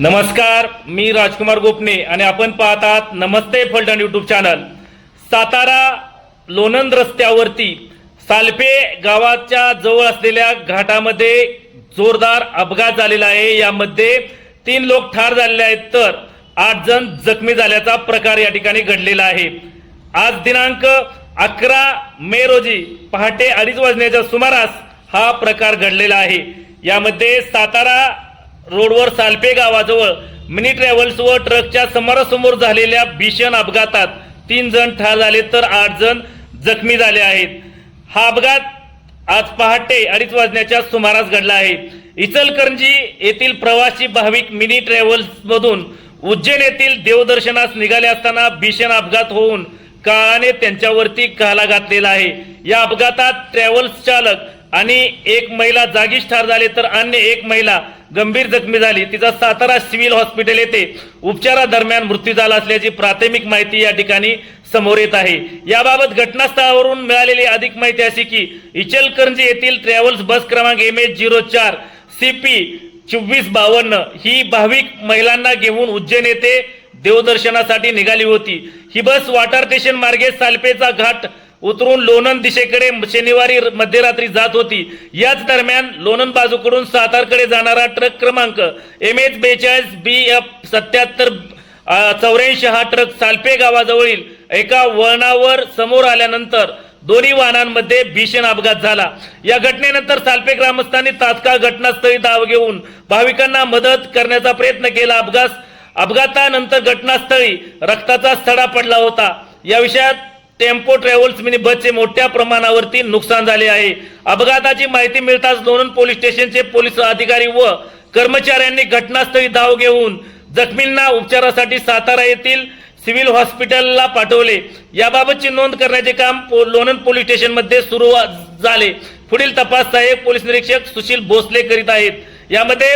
नमस्कार मी राजकुमार गोपने आणि आपण पाहतात नमस्ते फलटण यूट्यूब चॅनल सातारा लोणंद रस्त्यावरती सालपे गावाच्या जवळ असलेल्या घाटामध्ये जोरदार अपघात झालेला आहे. यामध्ये तीन लोक ठार झालेले आहेत तर आठ जण जखमी झाल्याचा प्रकार या ठिकाणी घडलेला आहे. आज दिनांक अकरा मे रोजी पहाटे अडीच वाजण्याच्या सुमारास हा प्रकार घडलेला आहे. यामध्ये सातारा रोडवर सालपे गावाजवळ मिनी ट्रॅव्हल्स व ट्रकच्या समोरासमोर झालेल्या भीषण अपघातात तीन जण ठार झाले तर आठ जण जखमी झाले आहेत. हा अपघात आज पहाटे अडीच वाजण्याच्या सुमारास घडला आहे. इचलकरंजी येथील प्रवासी भाविक मिनी ट्रॅव्हल्स मधून उज्जैन येथील देवदर्शनास निघाले असताना भीषण अपघात होऊन काळाने त्यांच्यावरती घाला घातलेला आहे. या अपघातात ट्रॅव्हल्स चालक आणि एक महिला जागीच ठार झाले तर अन्य एक महिला गंभीर जखमी झाली. तिचा सातारा सिव्हिल हॉस्पिटल येथे उपचारादरम्यान मृत्यू झाला असल्याची प्राथमिक माहिती या ठिकाणी समोर येत आहे. याबाबत घटनास्थळावरून मिळालेली अधिक माहिती अशी की इचलकरंजी येथील ट्रॅव्हल्स बस क्रमांक एम एच झिरो चार सी पी चोवीस बावन्न ही भाविक महिलांना घेऊन उज्जैन येथे देवदर्शनासाठी निघाली होती. ही बस वाटार स्टेशन मार्गे सालपेचा घाट उतरून लोणंद दिशेकडे शनिवारी मध्यरात्री जात होती. याच दरम्यान लोणंद बाजूकडून सातारकडे जाणारा ट्रक क्रमांक एम एच बेचाळीस बी एफ सत्याहत्तर चौऱ्याऐंशी हा ट्रक सालपे गावाजवळील एका वळणावर समोर आल्यानंतर दोन्ही वाहनांमध्ये भीषण अपघात झाला. या घटनेनंतर सालपे ग्रामस्थांनी तात्काळ घटनास्थळी धाव घेऊन भाविकांना मदत करण्याचा प्रयत्न केला. अपघात अपघातानंतर घटनास्थळी रक्ताचा सडा पडला होता. या विषयात टेम्पो ट्रॅव्हल्स मिनी बसचे मोठ्या प्रमाणावरती नुकसान झाले आहे. अपघाताची माहिती मिळताच लोणंद पोलीस स्टेशनचे पोलीस अधिकारी व कर्मचाऱ्यांनी घटनास्थळी धाव घेऊन जखमींना उपचारासाठी सातारा येथील सिव्हिल हॉस्पिटलला पाठवले. याबाबतची नोंद करण्याचे काम पो- लोणंद पोलीस स्टेशनमध्ये सुरू झाले. पुढील तपास सहाय्यक पोलीस निरीक्षक सुशील भोसले करीत आहेत. यामध्ये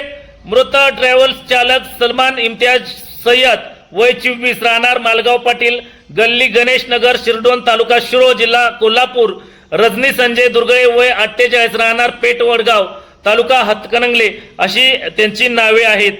मृत ट्रॅव्हल्स चालक सलमान इम्तियाज सय्यद वय चोवीस राहणार मालगाव पाटील गल्ली गणेश नगर शिरडोन तालुका शिरो जिल्हा कोल्हापूर. रजनी संजय दुर्गळे वय अठ्ठेचाळीस. राहणार पेठ वडगाव तालुका हातकणंगले. अशी त्यांची नावे आहेत.